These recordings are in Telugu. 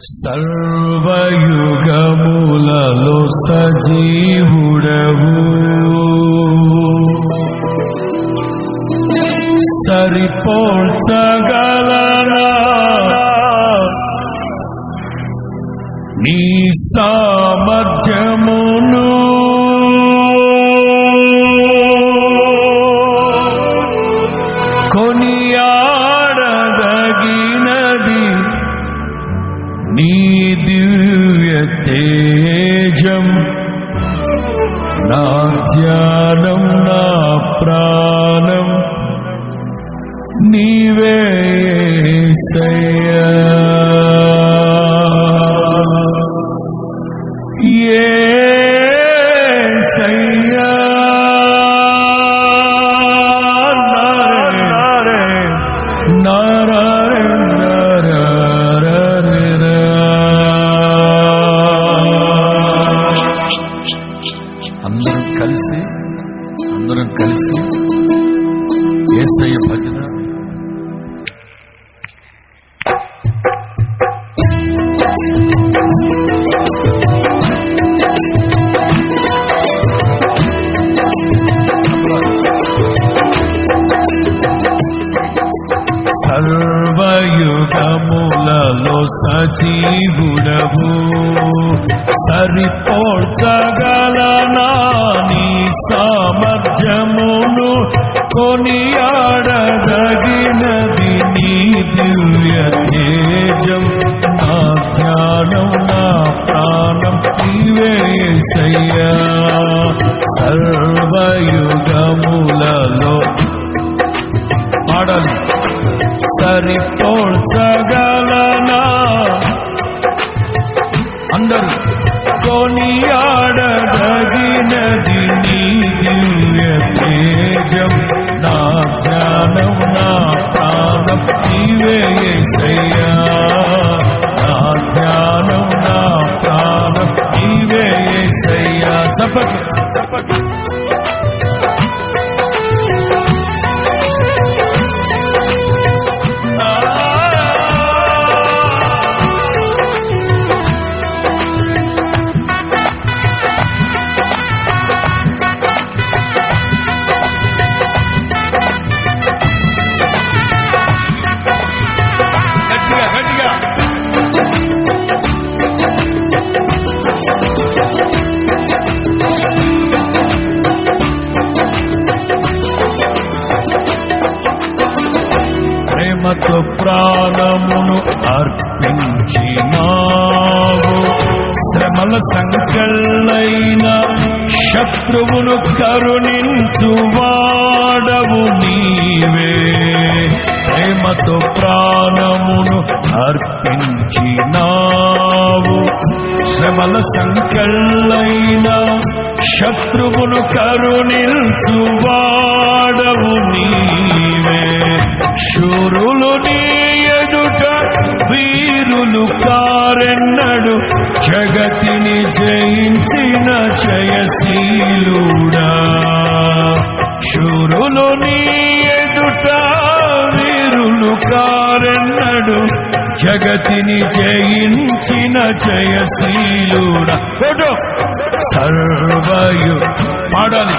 సర్వయుగములలో సజీవుడవు. సరిపోల్చగలరా నీ సామర్థ్యము ధ్యానం నా ప్రాణం నీవే యేసయ్యా. ఏ అందరం కలిసి ఏసయ్య భజన. సర్వయుగములలో సజీవుడవు. సరిపోల్చగలనా నీ సామర్థ్యమును కొనియాడదగినది నీ దివ్య తేజం. నా ధ్యానం నా ప్రాణం నీవేసయ్యా సర్వయుగములలో పాడాలి. సరిపోల్చగలనా? అందరూ కొనియా నీవే యేసయ్యా నా ధ్యానం నా ప్రాణం నీవే యేసయ్యా చప్పట్లు చప్పట్లు ప్రాణమును అర్పించినావు. శ్రమల సంకల్లైన శత్రువును కరుణించువాడవు నీవే. ప్రేమతో ప్రాణమును అర్పించినావు. శ్రమల సంకల్లైన శత్రువును కరుణించువాడవు నీవే. శూరులు నీ వీరులు కారెన్నడు జగతిని జయించిన జయశీలుడా. శూరులు నీ ఎదుట వీరులు కారెన్నడు జగతిని జయించిన జయశీలుడా. ఫోటో. సర్వయు పాడాలి.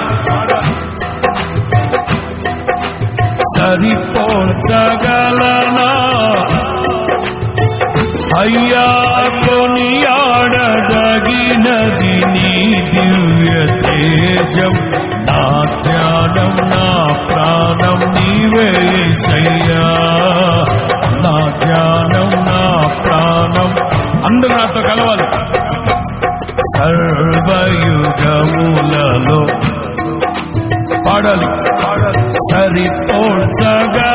సరిపోల్చగలనా అయ్యా కొనియాడదగినది నీ దివ్య తేజం. నా ధ్యానం నా ప్రాణం నీవే సయ్యా. నా ధ్యానం నా ప్రాణం. అందరూ నాతో కలవాలి. సర్వయుగములలో పాడాలి పాడాలి. సరిపోల్చగా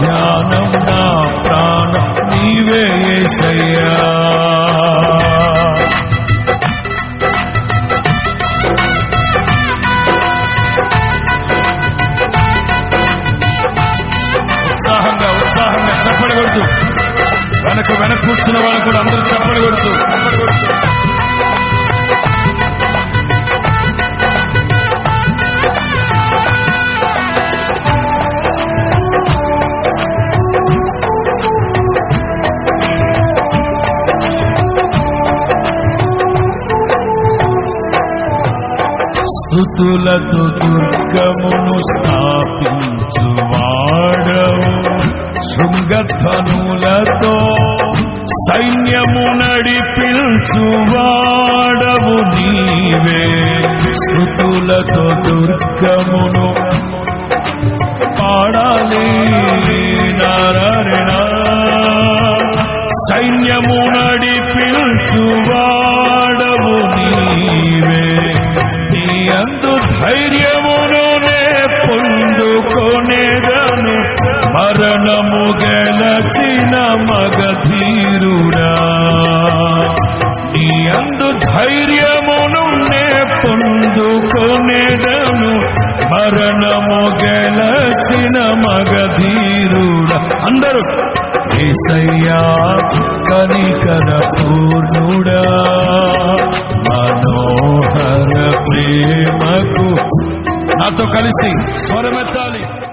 ధ్యానం నా ప్రాణం నీవే యేసయ్యా ఉత్సాహంగా ఉత్సాహంగా చప్పడి వెనక వెనక కూర్చున్న వాళ్ళు కూడా స్థుతులతో దుర్గమును స్థాపించువాడవు. శృంగధ్వనులతో సైన్యము నడిపించువాడవు నీవే. స్థుతులతో దుర్గమును పాడాలి నారాయణ. సైన్యము నడిపించువాడవు. ధైర్యమునున్నే ధైర్యమును మరణము గెలచిన మగధీరుడ. అందరూ ఏసయ్యా కనికర పూర్ణుడా. మనోహర ప్రేమకు నాతో కలిసి స్వరమెత్తాలి.